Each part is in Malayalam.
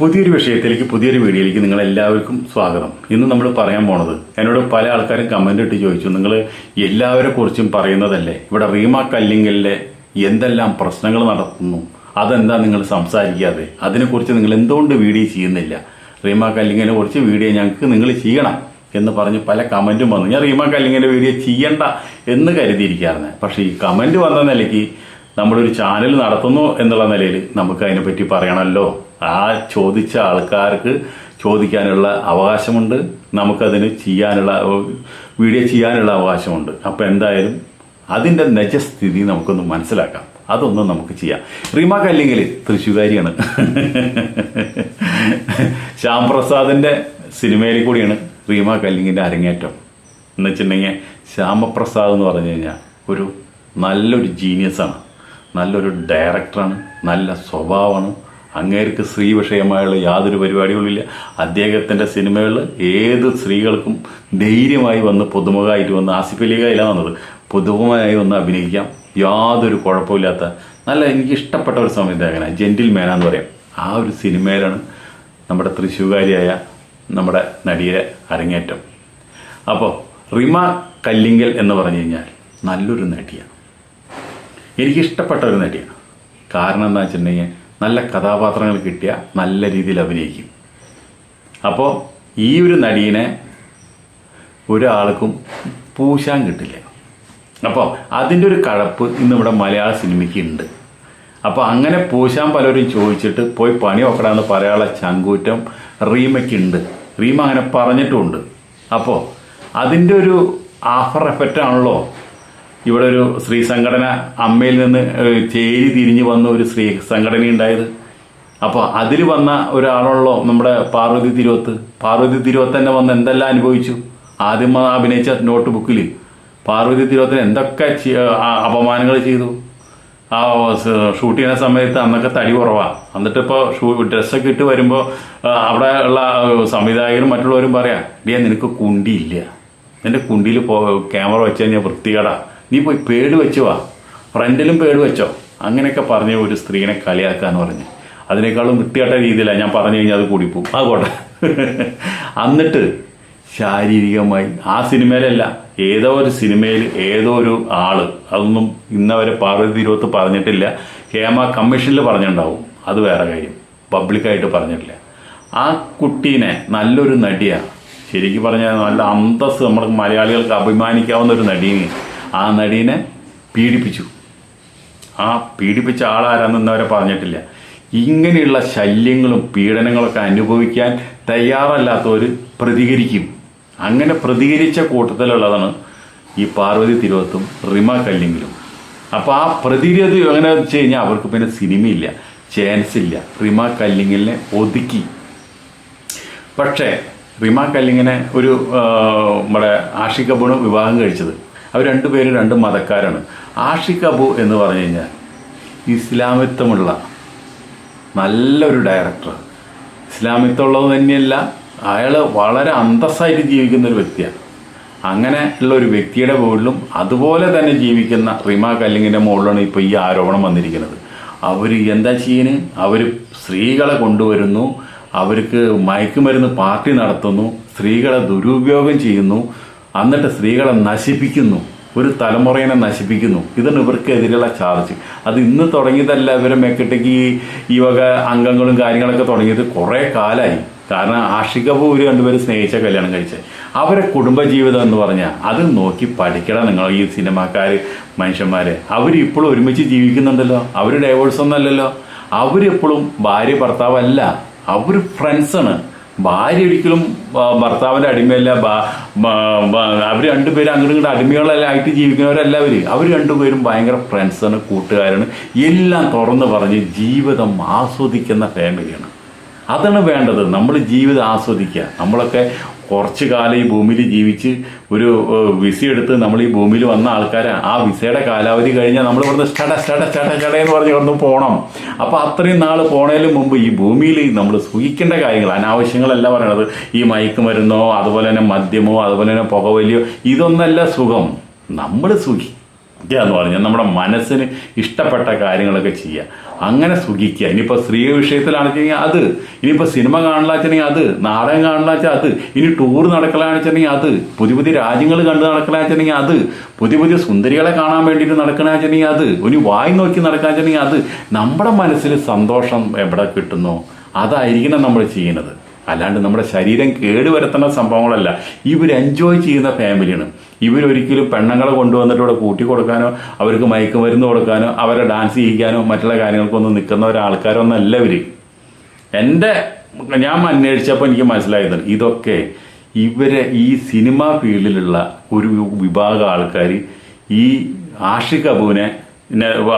പുതിയൊരു വിഷയത്തിലേക്ക് പുതിയൊരു വീഡിയോയിലേക്ക് നിങ്ങൾ എല്ലാവർക്കും സ്വാഗതം. ഇന്ന് നമ്മൾ പറയാൻ പോണത് എന്നോട് പല ആൾക്കാരും കമന്റ് ഇട്ട് ചോദിച്ചു നിങ്ങൾ എല്ലാവരെ കുറിച്ചും പറയുന്നതല്ലേ? ഇവിടെ റീമ കല്ലിങ്കലിലെ എന്തെല്ലാം പ്രശ്നങ്ങൾ നടത്തുന്നു? അതെന്താ നിങ്ങൾ സംസാരിക്കാതെ? അതിനെക്കുറിച്ച് നിങ്ങൾ എന്തുകൊണ്ട് വീഡിയോ ചെയ്യുന്നില്ല? റീമ കല്ലിങ്കലിനെ കുറിച്ച് വീഡിയോ ഞങ്ങൾക്ക് നിങ്ങൾ ചെയ്യണം എന്ന് പറഞ്ഞ് പല കമന്റും വന്നു. ഞാൻ റീമ കല്ലിങ്കലിന്റെ വീഡിയോ ചെയ്യണ്ട എന്ന് കരുതിയിരിക്കാറുണ്ട് പക്ഷേ ഈ കമന്റ് വന്ന നിലയ്ക്ക് നമ്മളൊരു ചാനൽ നടത്തുന്നു എന്നുള്ള നിലയിൽ നമുക്ക് അതിനെപ്പറ്റി പറയണമല്ലോ. ആ ചോദിച്ച ആൾക്കാർക്ക് ചോദിക്കാനുള്ള അവകാശമുണ്ട്. നമുക്കതിന് ചെയ്യാനുള്ള വീഡിയോ ചെയ്യാനുള്ള അവകാശമുണ്ട്. അപ്പം എന്തായാലും അതിന്റെ നിജസ്ഥിതി നമുക്കൊന്ന് മനസ്സിലാക്കാം. അതൊന്നും നമുക്ക് ചെയ്യാം. റീമ അല്ലെങ്കിൽ തൃശ്ശൂകാരിയാണ് ശ്യാം പ്രസാദിന്റെ സിനിമയിൽ കൂടിയാണ് റീമ കല്ലിങ്ങിന്റെ അരങ്ങേറ്റം. എന്ന് വെച്ചിട്ടുണ്ടെങ്കിൽ ശ്യാമപ്രസാദ് എന്ന് പറഞ്ഞു കഴിഞ്ഞാൽ ഒരു നല്ലൊരു ജീനിയസാണ് നല്ലൊരു ഡയറക്ടറാണ് നല്ല സ്വഭാവമാണ്. അങ്ങേർക്ക് സ്ത്രീ വിഷയമായുള്ള യാതൊരു പരിപാടികളില്ല അദ്ദേഹത്തിന്റെ സിനിമകളിൽ ഏത് സ്ത്രീകൾക്കും ധൈര്യമായി വന്ന് പുതുമുഖമായിട്ട് വന്ന് ആസിഫ് അലികയില വന്നത്. പുതുമുഖമായി വന്ന് അഭിനയിക്കാം. യാതൊരു കുഴപ്പമില്ലാത്ത നല്ല എനിക്ക് ഇഷ്ടപ്പെട്ട ഒരു സംവിധായകനാണ്. ജെന്റിൽ മേന എന്ന് പറയും. ആ ഒരു സിനിമയിലാണ് നമ്മുടെ തൃശ്ശൂകാരിയായ നമ്മുടെ നടിയെ അരങ്ങേറ്റം. അപ്പോൾ റിമ കല്ലിങ്കൽ എന്ന് പറഞ്ഞു കഴിഞ്ഞാൽ നല്ലൊരു നടിയാണ്. എനിക്കിഷ്ടപ്പെട്ട ഒരു നടിയാണ്. കാരണം എന്താ വെച്ചിട്ടുണ്ടെങ്കിൽ നല്ല കഥാപാത്രങ്ങൾ കിട്ടിയ നല്ല രീതിയിൽ അഭിനയിക്കും. അപ്പോൾ ഈ ഒരു നടീനെ ഒരാൾക്കും പൂശാൻ കിട്ടില്ല. അപ്പോൾ അതിന്റെ ഒരു കഴപ്പ് ഇന്ന് ഇവിടെ മലയാള സിനിമയ്ക്ക് ഉണ്ട്. അപ്പോൾ അങ്ങനെ പൂശാൻ പലരും ചോദിച്ചിട്ട് പോയി പണി നോക്കണമെന്ന് പറയാനുള്ള ചങ്കൂറ്റം റീമയ്ക്ക് ഉണ്ട് റീമ അങ്ങനെ പറഞ്ഞിട്ടുമുണ്ട്. അപ്പോൾ അതിന്റെ ഒരു ആഫർ എഫക്റ്റ് ആണല്ലോ ഇവിടെ ഒരു സ്ത്രീ സംഘടന അമ്മയിൽ നിന്ന് ചേരി തിരിഞ്ഞു വന്ന ഒരു സ്ത്രീ സംഘടന ഉണ്ടായത്. അപ്പോൾ അതിൽ വന്ന ഒരാളുള്ളോ നമ്മുടെ പാർവതി തിരുവത്ത്. പാർവതി തിരുവത്ത് തന്നെ വന്ന് എന്തെല്ലാം അനുഭവിച്ചു? ആദ്യം അഭിനയിച്ച നോട്ട് ബുക്കിൽ പാർവതി തിരുവത്തിന് എന്തൊക്കെ അപമാനങ്ങൾ ചെയ്തു? ആ ഷൂട്ട് ചെയ്യുന്ന സമയത്ത് അന്നൊക്കെ തടി കുറവാണ് എന്നിട്ട് ഇപ്പോൾ ഷൂ ഡ്രസ്സൊക്കെ ഇട്ട് വരുമ്പോൾ അവിടെ ഉള്ള സംവിധായകരും മറ്റുള്ളവരും പറയാം ഡിയാ നിനക്ക് കുണ്ടിയില്ല. നിന്റെ കുണ്ടിയിൽ പോ ക്യാമറ വെച്ച് കഴിഞ്ഞാൽ വൃത്തികേടാ. നീ പോയി പേട് വെച്ചു വാ. ഫ്രണ്ടിലും പേട് വെച്ചോ. അങ്ങനെയൊക്കെ പറഞ്ഞ ഒരു സ്ത്രീനെ കളിയാക്കാന്ന് പറഞ്ഞു. അതിനേക്കാളും വൃത്തിയാട്ട രീതിയിലാണ് ഞാൻ പറഞ്ഞു കഴിഞ്ഞാൽ അത് കൂടിപ്പോവും. ആകോട്ടെ എന്നിട്ട് ശാരീരികമായി ആ സിനിമയിലല്ല ഏതോ ഒരു സിനിമയിൽ ഏതോ ഒരു ആൾ അതൊന്നും ഇന്നവരെ പാർവതി തിരുവത്ത് പറഞ്ഞിട്ടില്ല ഹേമ കമ്മീഷനിൽ പറഞ്ഞിട്ടുണ്ടാവും അത് വേറെ കാര്യം. പബ്ലിക്കായിട്ട് പറഞ്ഞിട്ടില്ല. ആ കുട്ടീനെ നല്ലൊരു നടിയാണ് ശരിക്കും പറഞ്ഞാൽ നല്ല അന്തസ് നമ്മൾ മലയാളികൾക്ക് അഭിമാനിക്കാവുന്ന ഒരു നടീനെ ആ നടീനെ പീഡിപ്പിച്ചു. ആ പീഡിപ്പിച്ച ആളാരാന്ന് അവരെ പറഞ്ഞിട്ടില്ല. ഇങ്ങനെയുള്ള ശല്യങ്ങളും പീഡനങ്ങളൊക്കെ അനുഭവിക്കാൻ തയ്യാറല്ലാത്തവർ പ്രതികരിക്കും. അങ്ങനെ പ്രതികരിച്ച കൂട്ടത്തിലുള്ളതാണ് ഈ പാർവതി തിരുവത്തും റിമ കല്ലിങ്ങിലും അപ്പോൾ ആ പ്രതിരോധം എങ്ങനെ വെച്ച് കഴിഞ്ഞാൽ അവർക്ക് പിന്നെ സിനിമയില്ല ചാൻസ് ഇല്ല. റിമ കല്ലിങ്ങലിനെ ഒതുക്കി. പക്ഷേ റിമ കല്ലിങ്ങിനെ ഒരു നമ്മുടെ അബുണ് വിവാഹം കഴിച്ചത്. അവർ രണ്ടുപേരും രണ്ട് മതക്കാരാണ്. ആഷിഖ് അബു എന്ന് പറഞ്ഞു കഴിഞ്ഞാൽ ഇസ്ലാമിത്വമുള്ള നല്ലൊരു ഡയറക്ടർ ഇസ്ലാമിത്വമുള്ളത് തന്നെയല്ല അയാൾ വളരെ അന്തസ്സായിട്ട് ജീവിക്കുന്ന ഒരു വ്യക്തിയാണ്. അങ്ങനെ ഉള്ള ഒരു വ്യക്തിയുടെ മുകളിലും അതുപോലെ തന്നെ ജീവിക്കുന്ന റിമ കല്ലിങ്ങിന്റെ മുകളിലാണ് ഇപ്പോൾ ഈ ആരോപണം വന്നിരിക്കുന്നത്. അവർ എന്താ ചെയ്യുന്നത് അവർ സ്ത്രീകളെ കൊണ്ടുവരുന്നു അവർക്ക് മയക്കുമരുന്ന് പാർട്ടി നടത്തുന്നു സ്ത്രീകളെ ദുരുപയോഗം ചെയ്യുന്നു എന്നിട്ട് സ്ത്രീകളെ നശിപ്പിക്കുന്നു. ഒരു തലമുറയെ നശിപ്പിക്കുന്നു. ഇതാണ് ഇവർക്കെതിരെയുള്ള ചാർജ്. അത് ഇന്ന് തുടങ്ങിയതല്ല ഇവരെ മേക്കിട്ടേക്ക് ഈ വക അംഗങ്ങളും കാര്യങ്ങളൊക്കെ തുടങ്ങിയത് കുറേ കാലമായി കാരണം ആഷിക പൂര് രണ്ടുപേരും സ്നേഹിച്ച കല്യാണം കഴിച്ച്. അവരെ കുടുംബജീവിതം എന്ന് പറഞ്ഞാൽ അത് നോക്കി പഠിക്കണം നിങ്ങൾ ഈ സിനിമാക്കാർ മനുഷ്യന്മാരെ. അവരിപ്പോഴും ഒരുമിച്ച് ജീവിക്കുന്നുണ്ടല്ലോ. അവർ ഡൈവേഴ്സ് അല്ലല്ലോ. അവരെപ്പോഴും ഭാര്യ ഭർത്താവല്ല. അവർ ഫ്രണ്ട്സാണ് ഭാര്യ ഒരിക്കലും ഭർത്താവിന്റെ അടിമയല്ല അവർ രണ്ടുപേരും അങ്ങോട്ടും ഇങ്ങോട്ട് അടിമകളല്ല ആയിട്ട് ജീവിക്കുന്നവരല്ല അവർ അവർ രണ്ടുപേരും ഭയങ്കര ഫ്രണ്ട്സാണ് കൂട്ടുകാരാണ്. എല്ലാം തുറന്ന് പറഞ്ഞ് ജീവിതം ആസ്വദിക്കുന്ന ഫാമിലിയാണ് അതാണ് വേണ്ടത്. നമ്മൾ ജീവിതം ആസ്വദിക്കുക. നമ്മളൊക്കെ കുറച്ച് കാലം ഈ ഭൂമിയിൽ ജീവിച്ച് ഒരു വിസ എടുത്ത് നമ്മൾ ഈ ഭൂമിയിൽ വന്ന ആൾക്കാരാണ് ആ വിസയുടെ കാലാവധി കഴിഞ്ഞാൽ നമ്മൾ ഇവിടുന്ന് സ്റ്റട സ്റ്റട സ്റ്റട സ്റ്റട എന്ന് പറഞ്ഞ് ഇവിടുന്ന് പോകണം അപ്പോൾ അത്രയും നാൾ പോണേലും മുമ്പ് ഈ ഭൂമിയിൽ നമ്മൾ സൂഹിക്കേണ്ട കാര്യങ്ങൾ അനാവശ്യങ്ങളല്ല പറയണത്. ഈ മയക്കുമരുന്നോ അതുപോലെ തന്നെ മദ്യമോ അതുപോലെ തന്നെ പുകവലിയോ ഇതൊന്നല്ല സുഖം. നമ്മൾ സുഖി എന്ന് പറഞ്ഞാൽ നമ്മുടെ മനസ്സിന് ഇഷ്ടപ്പെട്ട കാര്യങ്ങളൊക്കെ ചെയ്യുക. അങ്ങനെ സുഖിക്കുക. ഇനിയിപ്പോൾ സ്ത്രീ വിഷയത്തിലാണെന്നുവെച്ചെങ്കിൽ അത്. ഇനിയിപ്പോൾ സിനിമ കാണലാച്ചെങ്കിൽ അത്. നാടകം കാണലാച്ചാൽ അത്. ഇനി ടൂർ നടക്കലാണെന്നുവെച്ചിട്ടുണ്ടെങ്കിൽ അത്. പുതിയ പുതിയ രാജ്യങ്ങൾ കണ്ട് നടക്കലാണെന്നുവെച്ചിട്ടുണ്ടെങ്കിൽ അത്. പുതിയ പുതിയ സുന്ദരികളെ കാണാൻ വേണ്ടിയിട്ട് നടക്കണമെന്നുവെച്ചിട്ടുണ്ടെങ്കിൽ അത്. ഒരു വായി നോക്കി നടക്കാന്നുവെച്ചിട്ടുണ്ടെങ്കിൽ അത്. നമ്മുടെ മനസ്സിൽ സന്തോഷം എവിടെ കിട്ടുന്നോ? അതായിരിക്കണം നമ്മൾ ചെയ്യുന്നത്. അല്ലാണ്ട് നമ്മുടെ ശരീരം കേടുവരുത്തുന്ന സംഭവങ്ങളല്ല. ഇവർ എൻജോയ് ചെയ്യുന്ന ഫാമിലിയാണ് ഇവരൊരിക്കലും പെണ്ണുങ്ങളെ കൊണ്ടുവന്നിട്ട് കൂട്ടി കൊടുക്കാനോ അവർക്ക് മയക്കുമരുന്ന് കൊടുക്കാനോ അവരെ ഡാൻസ് ചെയ്യിക്കാനോ മറ്റുള്ള കാര്യങ്ങൾക്കൊന്നും നിൽക്കുന്ന ഒരാൾക്കാരൊന്നും അല്ല ഇവർ. എന്റെ ഞാൻ അന്വേഷിച്ചപ്പോൾ എനിക്ക് മനസ്സിലായത് ഇതൊക്കെ ഇവരെ ഈ സിനിമ ഫീൽഡിലുള്ള ഒരു വിഭാഗം ആൾക്കാർ ഈ ആഷിഖ് അബുവിനെ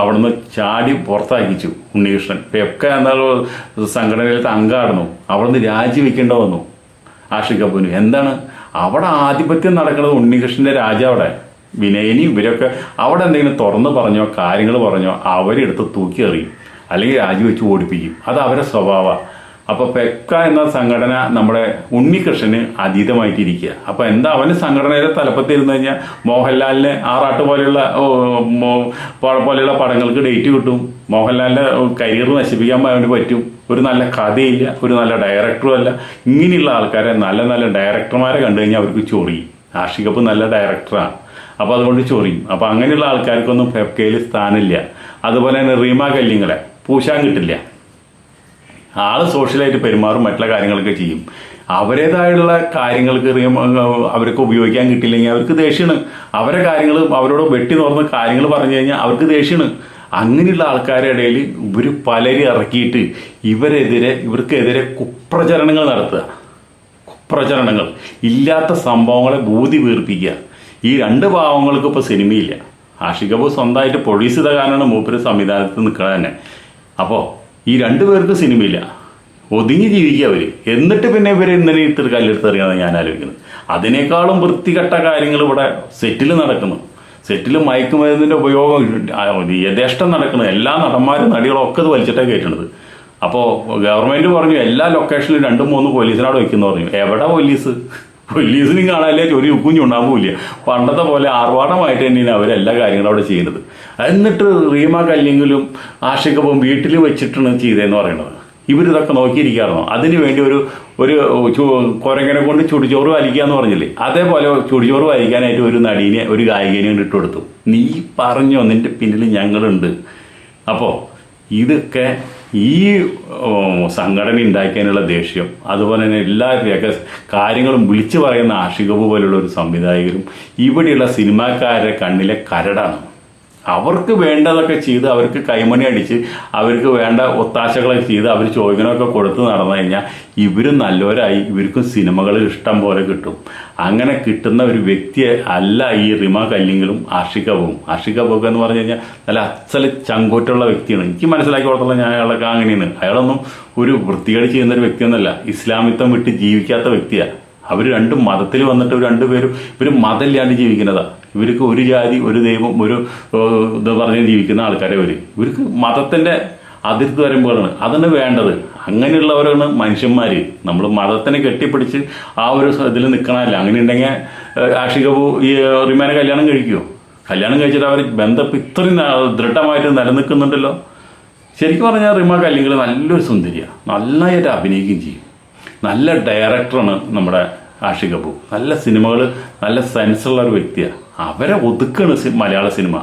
അവിടുന്ന് ചാടി പുറത്താക്കിച്ചു. ഉണ്ണികൃഷ്ണൻ. ഇപ്പൊക്കെ എന്തായാലും സംഘടനയിലത്തെ അംഗമായിരുന്നു നിന്ന് രാജിവെക്കേണ്ട വന്നു. ആഷിക് കപൂന് എന്താണ്? അവിടെ ആധിപത്യം നടക്കുന്നത് ഉണ്ണികൃഷ്ണന്റെ രാജ അവിടെ വിനയനി ഇവരൊക്കെ അവിടെ എന്തെങ്കിലും തുറന്ന് പറഞ്ഞോ കാര്യങ്ങൾ പറഞ്ഞോ അവരെടുത്ത് തൂക്കി എറിയും. അല്ലെങ്കിൽ രാജിവെച്ച് ഓടിപ്പിക്കും. അത് അവരുടെ സ്വഭാവമാണ് അപ്പൊ പെക്ക എന്ന സംഘടന നമ്മുടെ ഉണ്ണികൃഷ്ണന് അതീതമായിട്ടിരിക്കുക. അപ്പൊ എന്താ അവന് സംഘടനയുടെ തലപ്പത്ത് ഇരുന്ന് കഴിഞ്ഞാൽ മോഹൻലാലിന് ആറാട്ട് പോലെയുള്ള പോലെയുള്ള പടങ്ങൾക്ക് ഡേറ്റ് കിട്ടും. മോഹൻലാലിന്റെ കരിയർ നശിപ്പിക്കാൻ അവന് പറ്റും. ഒരു നല്ല കഥയില്ല ഒരു നല്ല ഡയറക്ടറും അല്ല. ഇങ്ങനെയുള്ള ആൾക്കാരെ നല്ല നല്ല ഡയറക്ടർമാരെ കണ്ടു കഴിഞ്ഞാൽ അവർക്ക് ചൊറിയും. ആഷികപ്പ് നല്ല ഡയറക്ടറാണ് അപ്പോൾ അതുകൊണ്ട് ചൊറിയും. അപ്പോൾ അങ്ങനെയുള്ള ആൾക്കാർക്കൊന്നും ഫെഫ്കയിൽ സ്ഥാനമില്ല. അതുപോലെ തന്നെ റീമ കല്ലിങ്ങളെ പൂശാൻ കിട്ടില്ല. ആൾ സോഷ്യലായിട്ട് പെരുമാറും മറ്റുള്ള കാര്യങ്ങളൊക്കെ ചെയ്യും. അവരേതായുള്ള കാര്യങ്ങൾക്ക് അവർക്ക് ഉപയോഗിക്കാൻ കിട്ടില്ലെങ്കിൽ അവർക്ക് ദേഷ്യമാണ്. അവരെ കാര്യങ്ങൾ അവരോട് വെട്ടി തുറന്ന് കാര്യങ്ങൾ പറഞ്ഞു കഴിഞ്ഞാൽ അവർക്ക് ദേഷ്യമാണ്. അങ്ങനെയുള്ള ആൾക്കാരുടെ ഇടയിൽ ഇവർ പലരും ഇറക്കിയിട്ട് ഇവരെതിരെ ഇവർക്കെതിരെ കുപ്രചരണങ്ങൾ നടത്തുക. കുപ്രചരണങ്ങൾ. ഇല്ലാത്ത സംഭവങ്ങളെ ബോധി വീർപ്പിക്കുക. ഈ രണ്ട് ഭാവങ്ങൾക്ക് ഇപ്പോൾ സിനിമയില്ല. ആഷികബു സ്വന്തമായിട്ട് ചെയ്ത കാരണമാണ് മൂപ്പര് സംവിധാനത്തിൽ നിൽക്കുന്നത് തന്നെ. അപ്പോൾ ഈ രണ്ടു പേർക്ക് സിനിമയില്ല. ഒതുങ്ങി ജീവിക്കുക അവർ എന്നിട്ട് പിന്നെ ഇവർ ഇന്നലെ ഇത്ര കല്ലെടുത്ത് എറിയാന്ന് ഞാൻ ആലോചിക്കുന്നത് അതിനേക്കാളും വൃത്തികെട്ട കാര്യങ്ങൾ ഇവിടെ സെറ്റിൽ നടക്കുന്നു. സെറ്റിൽ മയക്കുമരുന്നിന്റെ ഉപയോഗം യഥേഷ്ടം നടക്കുന്നത് എല്ലാ നടന്മാരും നടികളും ഒക്കെ ഇത് വലിച്ചിട്ടേ കയറ്റണത്. അപ്പോൾ ഗവൺമെന്റ് പറഞ്ഞു എല്ലാ ലൊക്കേഷനിലും രണ്ടും മൂന്ന് പോലീസിനോട് വയ്ക്കുന്നു പറഞ്ഞു. എവിടെ പോലീസ്? പോലീസിനും കാണാനില്ല ഒരു ഉണ്ടാവില്ല. പണ്ടത്തെ പോലെ ആർഭാടമായിട്ട് തന്നെയാണ് അവരെല്ലാ കാര്യങ്ങളും അവിടെ ചെയ്യുന്നത്. എന്നിട്ട് റീമ കല്ലെങ്കിലും ആഷിക്കപ്പം വീട്ടിൽ വെച്ചിട്ടാണ് ചെയ്തതെന്ന് പറയുന്നത്. ഇവരിതൊക്കെ നോക്കിയിരിക്കാറുണ്ടോ അതിന് വേണ്ടി ഒരു ഒരു കൊരങ്ങനെ കുരങ്ങനെ കൊണ്ട് ചുടിച്ചോറ് വലിക്കുക എന്ന് പറഞ്ഞില്ലേ? അതേപോലെ ചുടിച്ചോറ് വലിക്കാനായിട്ട് ഒരു നടീനെ ഒരു ഗായികനെ കൊണ്ട് ഇട്ട് കൊടുത്തു. നീ പറഞ്ഞോ നിന്റെ പിന്നിൽ ഞങ്ങളുണ്ട്. അപ്പോൾ ഇതൊക്കെ ഈ സംഘടന ഉണ്ടാക്കാനുള്ള ദേഷ്യം അതുപോലെ തന്നെ എല്ലാ രഹ- കാര്യങ്ങളും വിളിച്ചു പറയുന്ന ആഷികബു പോലുള്ള ഒരു സംവിധായകരും ഇവിടെയുള്ള സിനിമാക്കാരുടെ കണ്ണിലെ കരടാണ്. അവർക്ക് വേണ്ടതൊക്കെ ചെയ്ത് അവർക്ക് കൈമണി അടിച്ച് അവർക്ക് വേണ്ട ഒത്താശകളൊക്കെ ചെയ്ത് അവർ ചോദ്യങ്ങളൊക്കെ കൊടുത്ത് നടന്നു കഴിഞ്ഞാൽ ഇവരും നല്ലവരായി ഇവർക്കും സിനിമകൾ ഇഷ്ടം പോലെ കിട്ടും. അങ്ങനെ കിട്ടുന്ന ഒരു വ്യക്തിയെ അല്ല ഈ റിമ കല്ലിങ്ങളും അർഷിക ആഷികബൊക്കെ എന്ന് പറഞ്ഞു കഴിഞ്ഞാൽ നല്ല അച്ചൽ ചങ്കൂറ്റുള്ള വ്യക്തിയാണ്. എനിക്ക് മനസ്സിലാക്കി കൊടുത്തുള്ള ഞാൻ അയാളൊക്കെ അങ്ങനെയാണ്. അയാളൊന്നും ഒരു വൃത്തികേട് ചെയ്യുന്ന ഒരു വ്യക്തിയൊന്നുമല്ല. ഇസ്ലാമിത്വം വിട്ട് ജീവിക്കാത്ത വ്യക്തിയാണ് അവർ രണ്ടും മതത്തിൽ വന്നിട്ട് രണ്ടുപേരും ഇവർ മതമില്ലാണ്ട് ജീവിക്കുന്നതാ. ഇവർക്ക് ഒരു ജാതി ഒരു ദൈവം ഒരു ഇത് പറഞ്ഞ് ജീവിക്കുന്ന ആൾക്കാരെ ഇവർ ഇവർക്ക് മതത്തിന്റെ അതിർത്തി വരുമ്പോഴാണ് അതാണ് വേണ്ടത്. അങ്ങനെയുള്ളവരാണ് മനുഷ്യന്മാർ നമ്മൾ മതത്തിനെ കെട്ടിപ്പിടിച്ച് ആ ഒരു ഇതിൽ നിൽക്കണമല്ല അങ്ങനെ ഉണ്ടെങ്കിൽ ആഷികബു ഈ റിമാനെ കല്യാണം കഴിക്കുമോ കല്യാണം കഴിച്ചിട്ട് അവർ ബന്ധം ഇത്രയും ദൃഢമായിട്ട് നിലനിൽക്കുന്നുണ്ടല്ലോ. ശരിക്കും പറഞ്ഞാൽ റിമ കല്ലിങ്ങൾ നല്ലൊരു സുന്ദരിയാണ് നന്നായിട്ട് അഭിനയിക്കുകയും ചെയ്യും. നല്ല ഡയറക്ടറാണ് നമ്മുടെ ആഷി ബു നല്ല സിനിമകൾ നല്ല സെൻസുള്ള ഒരു വ്യക്തിയാണ് അവരെ ഒതുക്കാണ് മലയാള സിനിമ.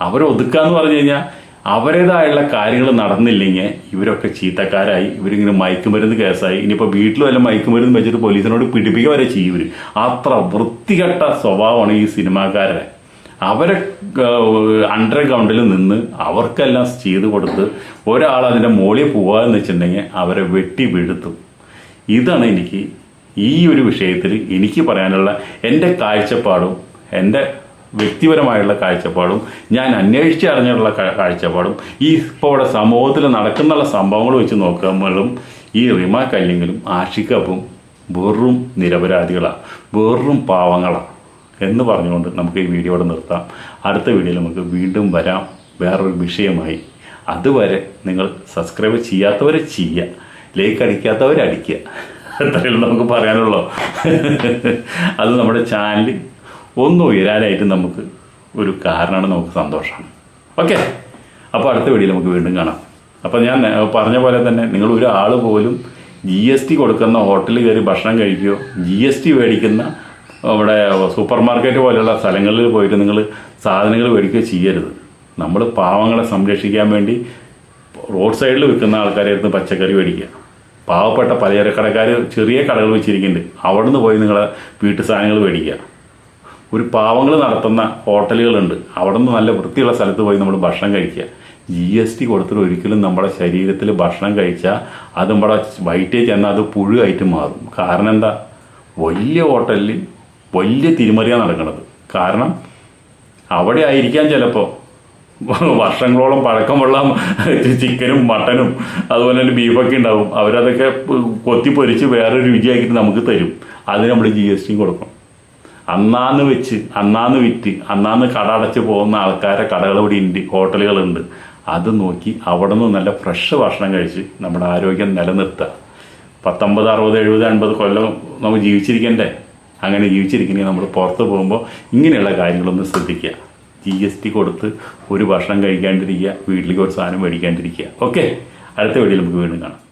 അവരെ ഒതുക്കുക എന്ന് പറഞ്ഞു കഴിഞ്ഞാൽ അവരുടേതായുള്ള കാര്യങ്ങൾ നടന്നില്ലെങ്കിൽ ഇവരൊക്കെ ചീത്തക്കാരായി ഇവരിങ്ങനെ മയക്കുമരുന്ന് കേസായി ഇനിയിപ്പോൾ വീട്ടിൽ വല്ല മയക്കുമരുന്ന് വെച്ചിട്ട് പോലീസിനോട് പിടിപ്പിക്കുക വരെ ചെയ്യും ഇവർ അത്ര വൃത്തികെട്ട സ്വഭാവമാണ് ഈ സിനിമാക്കാരുടെ അവരെ അണ്ടർഗ്രൗണ്ടിൽ നിന്ന് അവർക്കെല്ലാം ചെയ്ത് കൊടുത്ത് ഒരാൾ അതിന്റെ മുകളിൽ പോവാന്ന് വെച്ചിട്ടുണ്ടെങ്കിൽ അവരെ വെട്ടി വീഴ്ത്തും. ഇതാണ് എനിക്ക് ഈ ഒരു വിഷയത്തിൽ എനിക്ക് പറയാനുള്ള എന്റെ കാഴ്ചപ്പാടും എന്റെ വ്യക്തിപരമായുള്ള കാഴ്ചപ്പാടും ഞാൻ അന്വേഷിച്ച് അറിഞ്ഞുള്ള കാഴ്ചപ്പാടും ഈ ഇപ്പോൾ ഇവിടെ സമൂഹത്തിൽ നടക്കുന്ന സംഭവങ്ങൾ വെച്ച് നോക്കുമ്പോഴും ഈ റിമ അല്ലെങ്കിലും ആഷിക്കപ്പും വെറും നിരപരാധികളാണ് വെറും പാവങ്ങളാണ് എന്ന് പറഞ്ഞുകൊണ്ട് നമുക്ക് ഈ വീഡിയോ ഇവിടെ നിർത്താം. അടുത്ത വീഡിയോയിൽ നമുക്ക് വീണ്ടും വരാം. വേറൊരു വിഷയമായി. അതുവരെ നിങ്ങൾ സബ്സ്ക്രൈബ് ചെയ്യാത്തവരെ ചെയ്യുക ലൈക്ക് അടിക്കാത്തവരെ അടിക്കുക. അത്രയുള്ളൂ നമുക്ക് പറയാനുള്ളൂ. അത് നമ്മുടെ ചാനൽ ഒന്ന് ഉയരാനായിട്ട് നമുക്ക് ഒരു കാരണമാണ് നമുക്ക് സന്തോഷമാണ് ഓക്കെ അപ്പോൾ അടുത്ത വീഡിയോയിൽ നമുക്ക് വീണ്ടും കാണാം. അപ്പോൾ ഞാൻ പറഞ്ഞ പോലെ തന്നെ നിങ്ങൾ ഒരാൾ പോലും ജി എസ് ടി കൊടുക്കുന്ന ഹോട്ടലിൽ കയറി ഭക്ഷണം കഴിക്കുകയോ ജി എസ് ടി മേടിക്കുന്ന അവിടെ സൂപ്പർ മാർക്കറ്റ് പോലെയുള്ള സ്ഥലങ്ങളിൽ പോയിട്ട് നിങ്ങൾ സാധനങ്ങൾ മേടിക്കുകയോ ചെയ്യരുത്. നമ്മൾ പാവങ്ങളെ സംരക്ഷിക്കാൻ വേണ്ടി റോഡ് സൈഡിൽ വിൽക്കുന്ന ആൾക്കാരെ പച്ചക്കറി മേടിക്കുക. പാവപ്പെട്ട പലചരക്കടക്കാർ ചെറിയ കടകൾ വെച്ചിരിക്കുന്നുണ്ട്. അവിടെ നിന്ന് പോയി നിങ്ങളെ വീട്ടു സാധനങ്ങൾ മേടിക്കുക. ഒരു പാവങ്ങൾ നടത്തുന്ന ഹോട്ടലുകളുണ്ട്. അവിടെ നിന്ന് നല്ല വൃത്തിയുള്ള സ്ഥലത്ത് പോയി നമ്മൾ ഭക്ഷണം കഴിക്കുക. ജി എസ് ടി കൊടുത്തിട്ട് ഒരിക്കലും നമ്മുടെ ശരീരത്തിൽ ഭക്ഷണം കഴിച്ചാൽ അത് നമ്മുടെ വയറ്റിൽ ചെന്നാൽ അത് പുഴുവായിട്ട് മാറും. കാരണം എന്താ? വലിയ ഹോട്ടലിൽ വലിയ തിരിമറിയാണ് നടക്കുന്നത്. കാരണം അവിടെ ആയിരിക്കാം ചിലപ്പോൾ വർഷങ്ങളോളം പഴക്കമുള്ള ചിക്കനും മട്ടനും അതുപോലെ തന്നെ ബീഫൊക്കെ ഉണ്ടാവും. അവരതൊക്കെ കൊത്തി പൊരിച്ച് വേറൊരു രുചിയാക്കിയിട്ട് നമുക്ക് തരും. അതിന് നമ്മൾ ജി എസ് ടി കൊടുക്കണം. അന്നാന്ന് വെച്ച് അന്നാന്ന് വിറ്റ് അന്നാന്ന് കട അടച്ച് പോകുന്ന ആൾക്കാരെ കടകൾ ഇവിടെ ഉണ്ട് ഹോട്ടലുകളുണ്ട്. അത് നോക്കി അവിടെ നിന്ന് നല്ല ഫ്രഷ് ഭക്ഷണം കഴിച്ച് നമ്മുടെ ആരോഗ്യം നിലനിർത്തുക പത്തൊമ്പത് അറുപത് എഴുപത് അൻപത് കൊല്ലം നമുക്ക് ജീവിച്ചിരിക്കണ്ടേ? അങ്ങനെ ജീവിച്ചിരിക്കണമെങ്കിൽ നമ്മൾ പുറത്ത് പോകുമ്പോൾ ഇങ്ങനെയുള്ള കാര്യങ്ങളൊന്ന് ശ്രദ്ധിക്കുക ജി എസ് ടി കൊടുത്ത് ഒരു ഭക്ഷണം കഴിക്കാണ്ടിരിക്കുക വീട്ടിലേക്ക് ഒരു സാധനം മേടിക്കാണ്ടിരിക്കുക. ഓക്കെ അടുത്ത വീഡിയോയിൽ നമുക്ക് വീണ്ടും കാണാം.